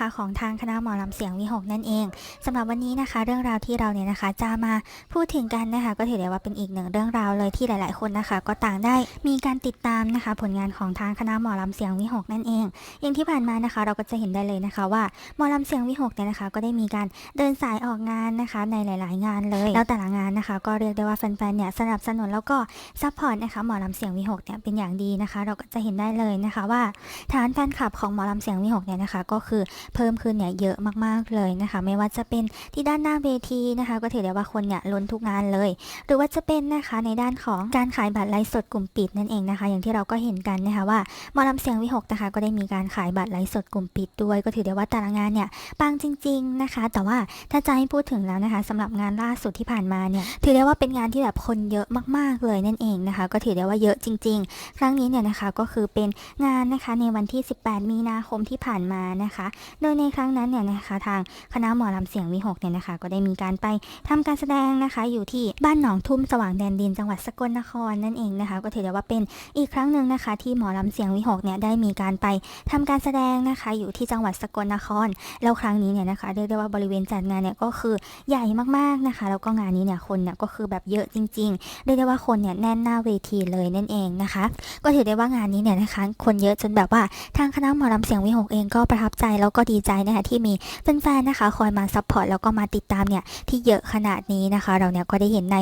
นะคะของทางคณะหมอลำเสียงวิหกนั่นเองสำหรับวันนี้นะคะ เรื่องราวที่เราเนี่ยนะคะ จะมาพูดถึงกันนะคะ ก็ถือได้ว่าเป็นอีกหนึ่งเรื่องราวเลยที่หลาย ๆ คนนะคะ ก็ต่างได้มีการติดตามนะคะ ผลงานของทางคณะหมอลำเสียงวิหกนั่นเอง อย่างที่ผ่านมานะคะ เราก็จะเห็นได้เลยนะคะว่าหมอลำเสียงวิหกเนี่ยนะคะ ก็ได้มีการเดินสายออกงานนะคะ ในหลาย ๆ งานเลย แล้วแต่ละงานนะคะ ก็เรียกได้ว่าแฟน ๆ เนี่ยสนับสนุนแล้วก็ซัพพอร์ตนะคะหมอลำเสียงวิหกเนี่ยเป็นอย่างดีนะคะ เราก็จะเห็นได้เลยนะคะว่าฐานแฟนคลับของหมอลำเสียงวิหกเนี่ยนะคะ ก็คือเพิ่มขึ้นเนี่ยเยอะมากๆเลยนะคะ ไม่ว่าจะเป็นที่ด้านหน้าเวทีนะคะ ก็ถือได้ว่าคนเนี่ยล้นทุกงานเลย หรือว่าจะเป็นนะคะในด้านของการขายบัตรไลฟ์สดกลุ่มปิดนั่นเองนะคะ อย่างที่เราก็เห็นกันนะคะว่าหมอลำเสียงวิหกนะคะ ก็ได้มีการขายบัตรไลฟ์สดกลุ่มปิดด้วย ก็ถือได้ว่าแต่ละงานเนี่ยปังจริง ๆนะคะ แต่ว่าถ้าจะให้พูดถึงแล้วนะคะสำหรับงานล่าสุดที่ผ่านมาเนี่ยถือได้ว่าเป็นงานที่แบบคนเยอะมากๆเลยนั่นเองนะคะ ก็ถือได้ว่าเยอะจริง ๆ ครั้งนี้เนี่ยนะคะก็คือเป็นงานนะคะในวันที่ 18 มีนาคมที่ผ่านมานะคะโดยในครั้งนั้นเนี่ยนะคะทางคณะหมอลำเสียงวิหกเนี่ยนะคะ ก็ได้มีการไปทำการแสดงนะคะ อยู่ที่บ้านหนองทุ่มสว่างแดนดินจังหวัดสกลนครนั่นเองนะคะ ก็ถือได้ว่าเป็นอีกครั้งหนึ่งนะคะ ที่หมอลำเสียงวิหกเนี่ยได้มีการไปทำการแสดงนะคะ อยู่ที่จังหวัดสกลนคร แล้วครั้งนี้เนี่ยนะคะเรียกได้ว่าบริเวณจัดงานเนี่ยก็คือใหญ่มากๆนะคะ แล้วก็งานนี้เนี่ยคนเนี่ยก็คือแบบเยอะจริงๆเรียกได้ว่าคนเนี่ยแน่นหน้าเวทีเลยนั่นเองนะคะ ก็ถือได้ว่างานนี้เนี่ยนะคะ คนเยอะจนแบบว่าทางคณะหมอลำเสียงวิหกเองก็ประทับใจแล้วก็ก็ดีใจนะคะที่มีแฟนๆนะคะคอยมาซัพพอร์ตแล้วก็มาติดตามเนี่ยที่เยอะขนาดนี้นะคะ เราเนี่ยก็ได้เห็นใน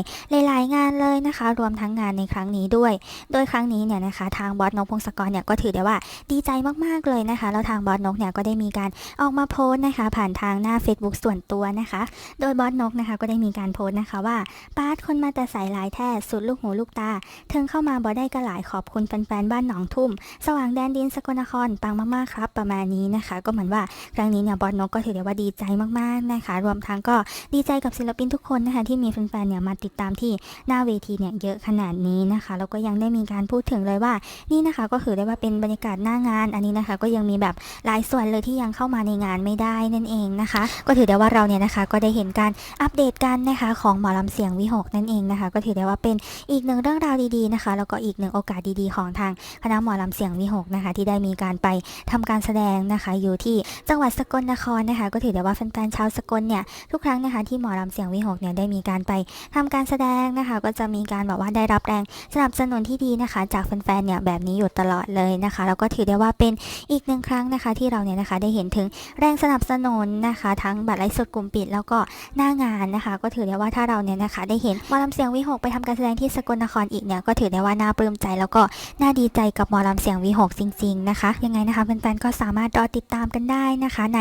หลายๆงานเลยนะคะ รวมทั้งงานในครั้งนี้ด้วย โดยครั้งนี้เนี่ยนะคะ ทางบอสนกพงศกรเนี่ยก็ถือได้ว่าดีใจมากๆเลยนะคะแล้วทางบอสนกเนี่ยก็ได้มีการออกมาโพสต์นะคะ ผ่านทางหน้า Facebook ส่วนตัวนะคะ โดยบอสนกนะคะก็ได้มีการโพสต์นะคะว่าปาร์ตคนมาแต่สายหลายแท้สุดลูกหูลูกตาเทิงเข้ามาบ่ได้ก็หลายขอบคุณแฟนๆบ้านหนองทุ่ม สว่างแดนดินสกลนครปังมากๆครับ ประมาณนี้นะคะ ก็เหมือนว่าครั้งนี้เนี่ยบอสนกก็ถือได้ว่าดีใจมากๆนะคะ รวมทั้งก็ดีใจกับศิลปินทุกคนนะคะที่มีแฟนๆเนี่ยมาติดตามที่หน้าเวทีเนี่ยเยอะขนาดนี้นะคะแล้วก็ยังได้มีการพูดถึงเลยว่านี่นะคะก็ถือได้ว่าเป็นบรรยากาศหน้างาน อันนี้นะคะก็ยังมีแบบหลายส่วนเลยที่ยังเข้ามาในงานไม่ได้นั่นเองนะคะ ก็ถือได้ว่าเราเนี่ยนะคะก็ได้เห็นการอัปเดตกันนะคะของหมอลำเสียงวิหกนั่นเองนะคะ ก็ถือได้ว่าเป็นอีกหนึ่งเรื่องราวดีๆนะคะ แล้วก็อีกหนึ่งโอกาสดีๆ ของทางคณะหมอลำเสียงวิหกนะคะ ที่ได้มีการไปทำการแสดงนะคะอยู่ที่จังหวัดสกลนครนะคะ ก็ถือได้ว่าแฟนๆชาวสกลเนี่ยทุกครั้งนะคะที่หมอลำเสียงวิหกเนี่ยได้มีการไปทำการแสดงนะคะ ก็จะมีการแบบว่าได้รับแรงสนับสนุนที่ดีนะคะ จากแฟนๆเนี่ยแบบนี้อยู่ตลอดเลยนะคะแล้วก็ถือได้ว่าเป็นอีกหนึ่งครั้งนะคะ ที่เราเนี่ยนะคะได้เห็นถึงแรงสนับสนุนนะคะ ทั้งบัตรไลฟ์สดกลุ่มปิด แล้วก็หน้างานนะคะ ก็ถือได้ว่าถ้าเราเนี่ยนะคะ ได้เห็นหมอลำเสียงวิหกไปทำการแสดงที่สกลนครอีกเนี่ยก็ถือได้ว่าน่าปลื้มใจ แล้วก็น่าดีใจกับหมอลำเสียงวีหกจริง ๆ นะคะ ยังไงนะคะแฟนๆก็สามารถรอติดตามกันได้ได้นะคะใน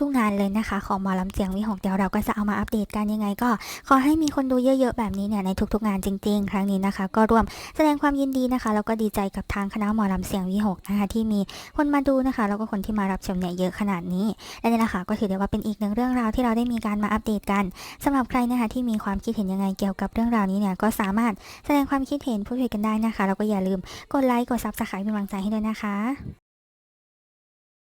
ทุกๆงานเลยนะคะ ของหมอลำเสียงวีหกเดี๋ยวเราก็จะเอามาอัปเดตกันยังไงก็ ขอให้มีคนดูเยอะๆแบบนี้เนี่ยในทุกๆงานจริง ๆ ครั้งนี้นะคะ ก็ร่วมแสดงความยินดีนะคะแล้วก็ดีใจกับทางคณะหมอลำเสียงวีหกนะคะที่มีคนมาดูนะคะ แล้วก็คนที่มารับชมเนี่ยเยอะขนาดนี้และนี่แหละค่ะก็ถือได้ว่าเป็นอีกหนึ่งเรื่องราวที่เราได้มีการมาอัปเดตกันสำหรับใครนะคะที่มีความคิดเห็นยังไงเกี่ยวกับเรื่องราวนี้เนี่ยก็สามารถแสดงความคิดเห็นพูดคุยกันได้นะคะแล้วก็อย่าลืมกดไลค์กดซับสไครป์เป็นกำลังใจให้ด้วยนะคะ